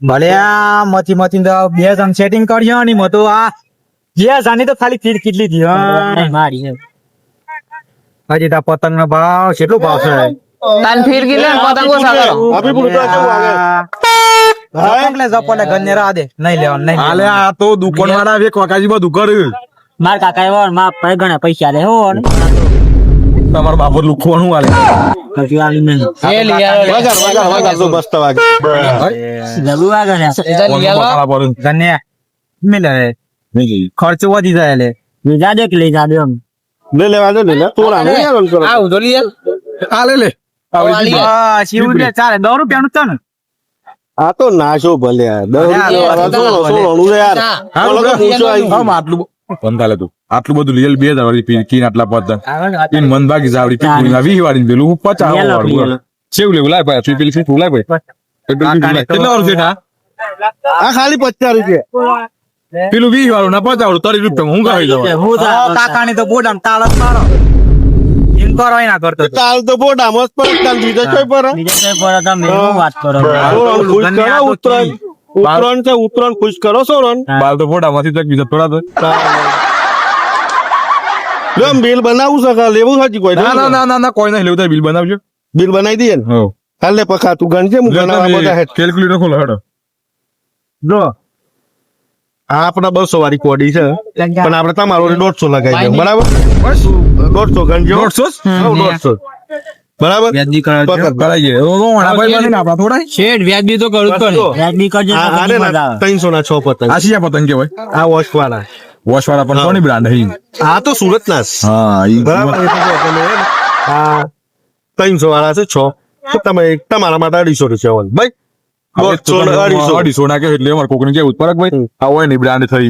ભલે આ મથી મથી તો બે જણ સેટિંગ કર્યો ને મતો આ જે જાની તો ખાલી ફીટ કેટલી દી મારી હજી તા પતંગ નો ભાવ કેટલો ભાવ છે? તાન ફીર ગીલે પતંગો સાગરો આપી પૂરતો છે આવે? જપલે ગન્ય રા દે. નહીં લેવાનું નહીં હાલે આ તો દુકાન વાળા એક વકાજી બધું કર્યું માર કાકા એવો માર પાસે ઘણા પૈસા લે હો. ને. તમારા બાપુ લુખવાનું હાલે. કશું આલી નહીં. એ વાગે. એ મિલે. ખર્ચો વધી જાય લે. કે લઈ જાજો એમ. લે લેવા દે લે તોરા નહીં યાર કરો. આવું તો આવ. આ લે લે. ચાલે. દસ રૂપિયા નું તને આ તો નાશો ભલે. દસ રૂપિયા સોળો યાર. આટલું બંધાલે તું. આટલું બધું લીલ બે હજાર વાળી પી કીન આટલા પતંગ ઈન મન બાકી જાવડી વીસ વાળી પેલું પચાસ વાળું ચેવું લેવું? લાય ભાઈ તું પેલી લાય ભાઈ. કેટલા વાળું છે આ આ ખાલી પચાસ રૂપિયા. પેલું વીસ વાળું ના પચાસ વાળું. ત્રીસ રૂપિયા હું ગાવી દઉં હું કાકાની તો બોડામ તાળ મારો. એમ કરો ના કરતો તાલ તો બહુ ડામસ પર બીજા કોઈ પર બીજા કોઈ પર તમે વાત કરો? સોરણ ખુશ ગન્ને આ કરો તો ઉત્તરાયણ. ઉત્તરાયણ છે ઉત્તરાયણ ખુશ કરો સોરણ બાલ તો ફોટા માંથી તો બીજા થોડા તો બિલ બનાવું છે કાં લેવું છે કોઈ? ના ના ના ના ના કોઈ નહીં લેવું બિલ બનાવજો. બિલ બનાવી દઈએ ને? હો હાલ લે પકા તું ગણજે હું બનાવવા બધા હેડ કેલ્ક્યુલેટર ખોલો હેડો. જો. આ આપણા બસો વાળી કોડી છે પણ આપણે તમારો દોઢસો લગાવી દઉં બરાબર? દોઢસો ગણજો. દોઢસો દોઢસો બરાબર? વ્યાજબી કરો છો. પકડ. કરાઈ ગયા ઓ, ઓ, વણા ભાઈ બનીને આપણા થોડા શેઠ વ્યાજબી તો કરું તો વ્યાજબી કરજે આને ત્રણસો ના છ પતંગ. આ શિયા પતંગ કેવાય આ વોશ વાળા વોશ વાળા પણ કોની બ્રાન્ડ હઈ આ તો સુરત ના છે. હા બરાબર? આ ત્રણસો વાળા છે છ. તો તમે તમારા માટે અઢીસો રૂપિયા હોય. ભાઈ અઢીસો ના કે એટલે અમારે કોકની કેવું ફરક ભાઈ આ હોય ને બ્રાન્ડ થઈ.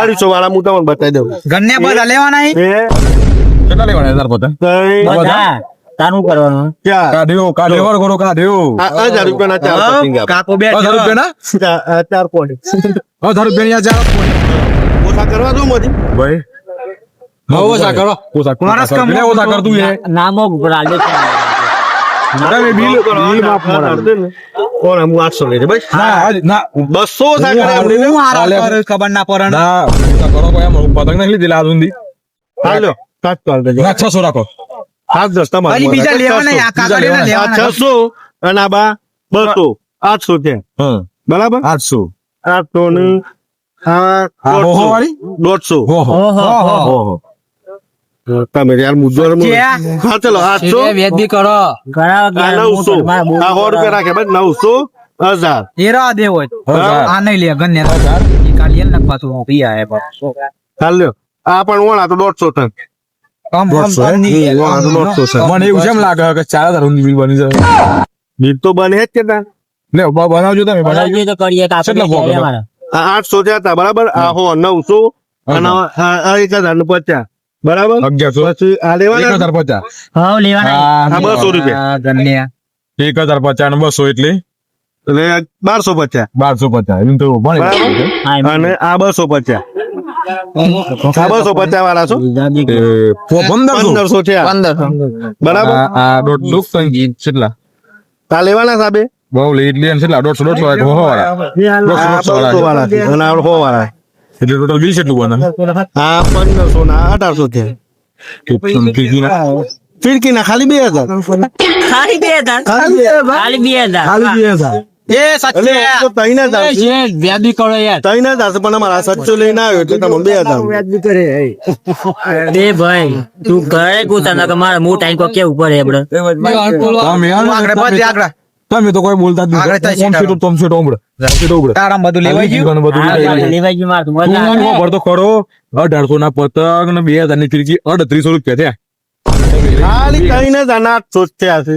અઢીસો વાળા હું. તમને બતાવી દઉં. ગન્ને બધા લેવાના કેટલા લેવાના હજાર પતંગ? બધા? તારું કરવાનું? કાઢ્યો કાઢ્યો વાર કરો કાઢ્યો. હજાર રૂપિયા ના ચાર પતંગ કાકો બે હજાર રૂપિયા ના ચાર- આ હજાર રૂપિયા ની ચાર ઓછા કરવા દો મોદી ભાઈ. બહુ ઓછા કરો. ઓછા માણસ ઓછા કમ ઓછા કર એ. નામો ઉપર આલે બિલ બિલ માફ દે કોણ? હું આઠસો લઈ ભાઈ ના ના બસો ઓછા કરે આપણે હું હારા હાલે. કરું, ખબર ના પડે. ને. કરો ભાઈ પતંગ નહીં લીધી આ સુધી હાલો. સાત તો દેજો છસો રાખો. સાત દસ તમારે બીજા લેવાના આ લેવાના. છસો અને આ બા બસો. આઠસો છે. બરાબર? આઠસો. આઠસો ને દોઢસો. તમે યાર મુદ્દો હા ચલો આઠસો. વ્યાજબી કરો. નવસો. સો રૂપિયા રાખે નવસો હજાર. એ રાહ દે હોય. હજાર. આ નહીં લે ગન્ને ઈ કાઢીએ ને પાછું પી આયા પાછું. ચાલ લ્યો. આ પણ ઓણા તો દોઢસો ટન. આમ- મને એવું કેમ લાગે કે ચાર હજાર સુધી બિલ બની જાય? બિલ તો બને જ કે. લે બનાવજો તમે બનાવજો. તો કરીએ કાપી કેટલા દઈએ ભાવ અમારા. આ આઠસો થયા હતા બરાબર? આ હો. નવસો અને એક હજાર ને પચાસ. બરાબર? અગિયારસો. પછી આ લેવાના? હજાર પચાસ. લેવાના. બસો રૂપિયા. એક હજાર પચાસ બસો એટલે? એટલે બારસો પચાસ. બારસો પચાસ. અને આ બસો પચાસ. આ બસો પચાસ વાળા છો? પંદરસો છે બરાબર? આ- દોઢ દુઃખ સંગીત કેટલા તા લેવાના સાબે? બહુ લેટ લે કેટલા દોઢસો દોઢસો વાળા હો વાળા. દોઢસો વાળા અને આ હો વાળા. એટલે ટોટલ વીસ એટલું બને. આ પંદરસો ના અઢારસો છે. ફિરકી ના ખાલી બે હજાર. ખાલી બે હજાર. ખાલી બે હજાર? ખાલી બે એટલે એ તો ત્રણ હજાર છે. શેઠ વ્યાજબી કરો યાર. ત્રણ હજાર છે પણ અમારા સાતસો લઈને આવ્યો એટલે તમને બે હજાર બે ભાઈ તું ઘરે કૂતા ના કે મારે હું ટાઈમ કો કેવું પડે આપણે તમે આગળ પછી આગળ. તમે તો કોઈ બોલતા જ નહીં. છે તમ સીટો ઓમડે ઓમ સીટો ઓમડે તારામાં બધું લેવાઈ ગયું? બધું લેવાઈ ગયું. લેવાઈ તું ખબર તો ખરો? અઢારસો ના પતંગ ને બે હજારની ખીડકી અડત્રીસો રૂપિયા થયા. ખાલી ત્રણ હજાર ના આઠસો થયા છે.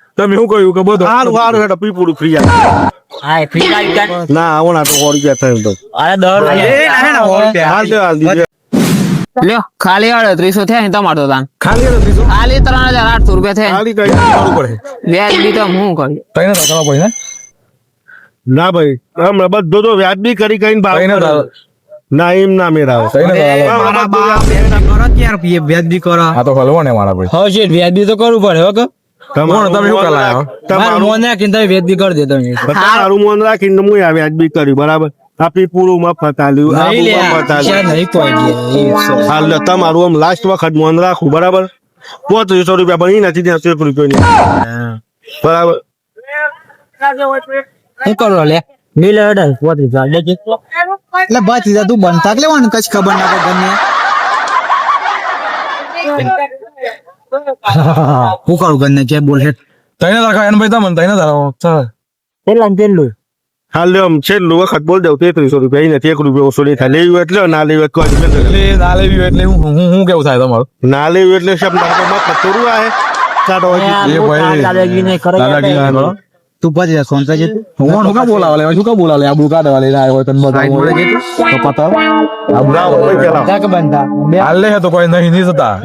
બે તમે શું કહ્યું કે બધો હારું હારું હેડો પીપુડું ફ્રી ફ્રી આવી ગયા ના આવો ના તો હોળી ગયા થાય તો. અરે દર હાલ દે હાલ દીધે લ્યો ખાલી અડત્રીસો થયા ને તમારે તો તાન. ખાલી હતો ત્રીસો? ખાલી ત્રણ હજાર આઠસો રૂપિયા થયા. ખાલી કઈ કરવું પડે. વ્યાજ બી તો હું કર્યું કઈ ના કરવા પડે ના? ભાઈ હમણાં બધો તો વ્યાજબી કરી કઈ ભાવ ના એમ ના હાલો. મારા બાપ બેટા કરો કરો આ તો હલવો ને મારા ભાઈ. હા શેઠ વ્યાજ બી તો કરવું પડે હો કે? તમારું તમે શું કરાયો? તમારું મોં નાખીને તમે કરી દે તમે. તમારું મોન રાખીને હું આ વ્યાજબી કર્યું બરાબર? આ પૂરું માં. હાલ તમારું આમ લાસ્ટ વખત મોન રાખું બરાબર? પોત્રીસો રૂપિયા પણ નથી ત્યાં એક રૂપિયો બરાબર? શું કરો લે? મિલ ઓર્ડર પોત્રીસ એટલે બસ તું બનતા લેવાનું કઈ ખબર ના પડે ગમે હું કરું ગન્ને કે બોલ હેઠ તઈને તો રાખો એને ભાઈ તમને તઈને તો ચાલ. પેલા ને પેલું હાલ આમ છેલ્લું વખત બોલ દઉં તેત્રીસો રૂપિયા નથી એક રૂપિયો ઓછો નહીં થાય. લેવું એટલે ના લેવું એટલે એટલે ના લેવી એટલે હું હું હું કેવું થાય તમારું? ના લેવું એટલે શબ્દ ના તો થોડું આવે ચાલો દાદાગીરી ના કરો. તું પછી જા સોનતા જે હું શું બોલાવા? લે શું કામ બોલાવા? લે આબુ કાઢવા લઈને આવ્યો તને બધા તો પતાવ આબુ લાવો, ભાઈ, ચાલો. જાક બનતા હાલ લે તો કોઈ નહીં નહીં થતા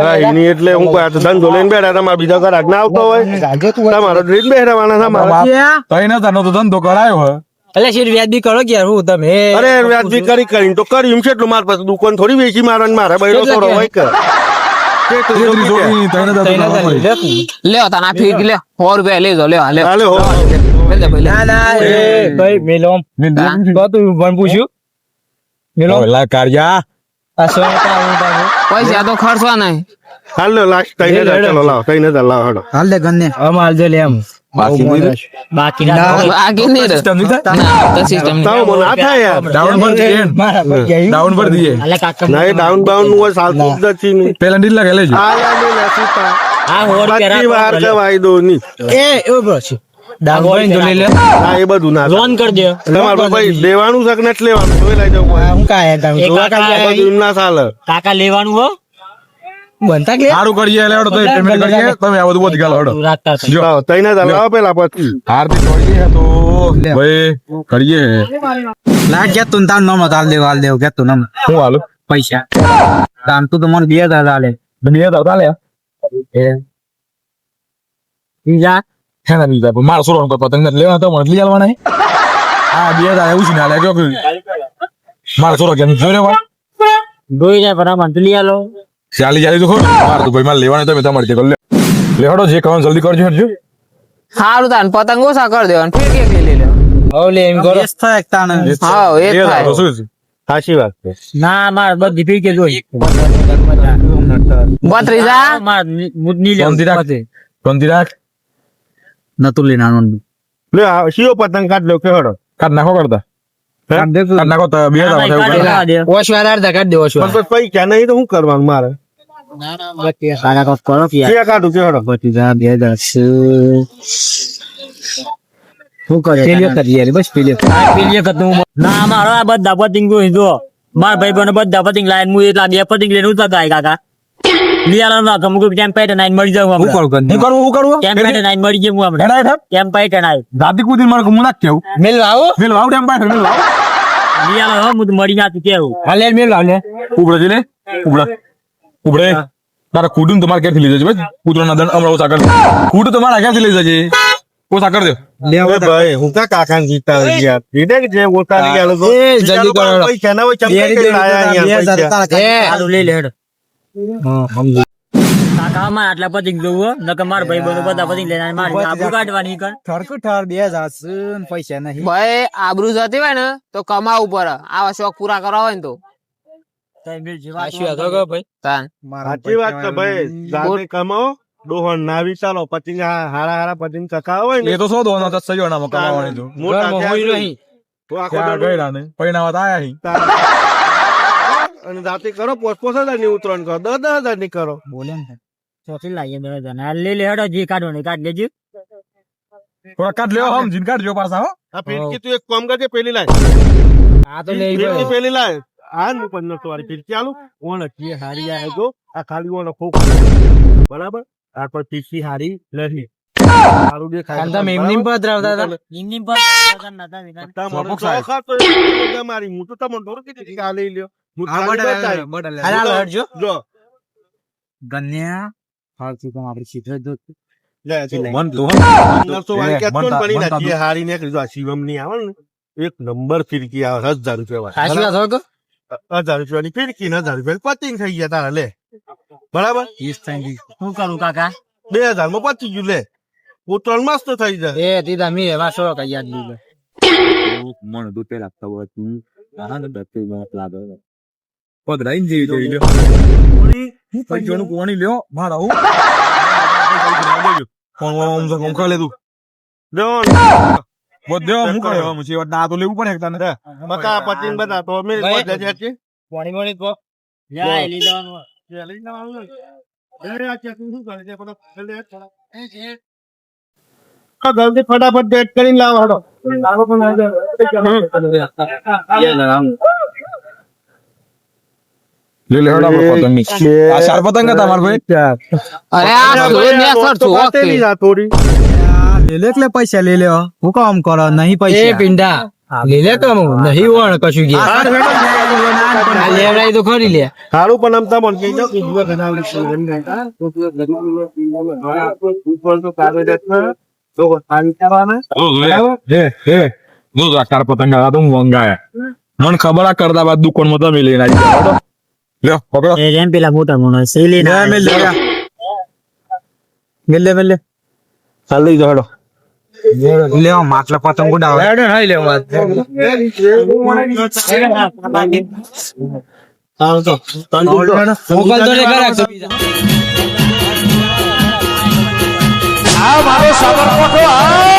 ના એની એટલે હું કોઈ આ તો ધંધો લઈને બેઠા તમારા બીજા ઘરાક ના આવતો હોય. રાજો તું તમારો ડ્રીટ મારા. તમારા તઈને તાનો તો ધંધો કરાયો હે. એટલે શેઠ વ્યાજબી કરો કે હું તમે? અરે વ્યાજબી કરી કરીને તો કર્યું છે એટલું મારા પાસે દુકાન થોડી વેચી મારે ને મારે બૈરો થોડો હોય કે. લ્યો તાન ફીર લ્યો સો રૂપિયા લેજો લ્યો લ્યો. હાલે હો. લે લે. ભાઈ લે. ના ના એ ભાઈ મેલો. તો તું પણ પૂછ્યું? મેલો હવે લા આ સોનતા પૈસા તો ખર્ચવા નહીં. હાલ લે લાસ્ટ ચાલો લાવો ત્રણ હજાર હાલ. દે ગન્ને આમ હાલ દે લે એમ બાકી નહીં બાકી બાકી નહીં સિસ્ટમ નહીં થાય? સિસ્ટમ તાવ મને આ થાય યાર ડાઉન પર દઈએ મારા પર ગયા ડાઉન પર દઈએ અલે કાકા ના ડાઉન બાઉનનું હોય જ નથી ને. પેલા ડીલ લાગે લેજો આ યાર ને નથી આ સો રૂપિયા વાર કે વાયદો નહીં એ એવું બરો છે ડાઉન લઈ લે હા એ બધું ના લોન કરી દે તમારે ભાઈ લેવાનું છે કે નથી લેવાનું તોય લઈ જવું હું કાય કામ જોવા કાકા બધું ના ચાલે કાકા લેવાનું હો બનતા કે? સારું કરીએ એટલે તો પેમેન્ટ કરીએ. તમે આ બધું બધી ગાલો હેડો. તું રાખતા હતા. જો. લાવો, ત્રણ લાવો પેલા પછી. હાર્દિક કરીએ તો ભાઈ કરીએ. લાગ કે તું તાર નમ હાલ દેવ હાલ દેવ કે તું નમ. હું હાલું? પૈસા. તાન તું તો મને બે હજાર હાલે બે હજાર તાલે બીજા હે? ને બીજા મારો સોરો કો પતંગ નથી તો મને લઈ આવવાના હા? બે હજાર એવું છે ને હાલે જો મારો સોરો કેમ જોઈ રહ્યો જોઈ જાય પણ આમાં તું લઈ આલો. ચાલી ચાલી તો ખરો. મારે તો ભાઈ મારે લેવાના તમે તમારે જે કરો લે. લે હડો જે કહો જલ્દી કરજો હરજો સારું તાન પતંગ ઓછા કર દેવાનું ફેર કેક લઈ લે? હવ લે એમ કરો. બેસ થાય એક તાન હા એ થાય. શું છે? સાચી વાત છે. ના માર બધી ફી કે જોઈ. બત્રીજા? માર ની- લે. શાંતિ રાખ. શાંતિ રાખ. નતું લઈને આવવાનું લે આ શિયો પતંગ કાઢ લો કે હડો કાઢ નાખો કરતા. કાઢ તું. નાખો તો બે માં ભાઈ, કાઢી દેવા દે. ઓછવા પણ પૈસા નહીં તો શું કરવાનું મારે? કાકા કોક કરો કે કે કાઢું કે હડો પચીસ હજાર બે હજાર શું કરે પેલી વખત યાર બસ પેલી વખત. આ પેલી વખત હું ના મારો આ બધા પતિંગ જોઈ જો મારા ભાઈ બહેનો બધા પતિંગ લાઈન હું એટલા બે પતિંગ લઈને ઉતરતા ગાય કાકા લિયાલો ના કમ કે કેમ પેટે નાઈન મરી જાવ હું કરું હું કેમ પેટે નાઈન મરી જાવ હમણાં કેમ પેટે નાઈ દાદી કુદી મારે હું નાખ કેવું મેલ આવો મેલ વાવ ટેમ પાછળ મેલ લિયાલો હો મરી જાતું કેવું હાલે મેલ આવ લે ઉબળે છે લે ઉબળે ઉબળે તારા કુડું તમારે ક્યાંથી લઈ જજે ભાઈ? કૂતરાના દંડ હમણાં ઓછા કર કૂટ તમારા ક્યાંથી લઈ જજે? ઓછા કર દો. લે ભાઈ હું કા કાકા જીતા જીતે કે જે ઓછા લઈ ગયા તો એ, જલ્દી કરો. પૈસા ના હોય ચમકે કે આયા અહીંયા પૈસા. તારા એ. લઈ લેડ હા કાકા અમારે આટલા પતિંગ જોવું નકર માર ભાઈ બધા પતિંગ લઈને મારી આબરૂ કાઢવાની કર ઠરકુ ઠર બે હજાર પૈસા નહીં. ભાઈ આબરૂ જતી હોય ને તો કમાવું પડે. આવા શોખ પૂરા કરવા હોય ને તો. સાચી વાત છે ભાઈ? જાતે ના વિચારો પતિંગ હારા હારા પતિંગ કકા હોય ને. એ તો સો દો ના સહી ના કમાવાની તો? મોટા હોય નહીં. તો આખો ગયડા ને પૈણાવા આયા હી અને જાતે કરો પોસ પોસ હજારની ઉતરણ કરો દસ દસ હજારની કરો. બોલે ને ચોથી લાવીએ બે હજાર. આ લઈ લે હેડો જે કાઢવાની કાઢ લેજો થોડા કાઢ લ્યો હમ જીન કાઢજો પાછા હો. આ ફિરકી તું એક કામ કરજે પેલી લાય આ તો લે ફિરકી પેલી લાય આ હું પંદરસો વાળી ફીરકી આલું. ઓણ જે હારી આવે તો આ ખાલી ઓણ ખો બરાબર? આ પર ફિરકી હારી લહી સારું દેખાય આમ તમે એમની પર ધરાવતા હતા. પર નતા મારી હું તો તમને કીધું કે આ લઈ લ્યો. હું આ હાલો હટજો. જો. ગન્યા. આપણે દો. હારી. જો ને એક નંબર ફિરકી આવે હજાર રૂપિયા હજાર રૂપિયાની ફિરકી ને હજાર રૂપિયા પતિંગ થઈ ગયા તારા લે બરાબર વીસ થઈ ગઈ. શું કરું કાકા બે હજારમાં પતી ગયું લે ઉત્તરાયણ મસ્ત થઈ જાય એ દીદા મી એવા શો કઈ યાદ મન દૂધ પેલા હોય તું હા ને બેઠી વાત લાગે પધરાઈને જેવી જોઈ લ્યો પૈસાનું કોણી લ્યો મારા હું ફોન વાળો આમ તો કોણ લે તું જો બધે હું કરે હવે મુછી ના તો લેવું પડે એકતા ને તો અમે ભાઈ. બધા છે પાણી પાણી તો લે લઈ જવાનું લઈ જવાનું અરે આ ચેકિંગ શું કરે છે? બધા લે થોડા. જલ્દી ફટાફટ ડેટ કરીને લાવો હડો. પતંગની આ ચાર પતંગ હતા મારા ભાઈ. અરે. આ થોડી લે લે એટલે પૈસા લઈ લે હું કામ કરો? નહીં એ પૈસા પિંડા લીલે કમ નહીં વણ કશું ગયા આ લેવડાઈ તો ખરી લે. સારું પણ આમ તમને કહી દઉં કે ઘણા ઉપર તો કાર્યરત તો આ તો મને ખબર આ કરતા બાદ દુકાનમાં તમે લઈને આવી હડો લ્યો પકડો. એ જેમ પેલા મોટા મોણસ એ લઈને લે મેલ લે લે. લે લઈ లేవు మాటల పతం కూడా મારો સાબર મોટો આ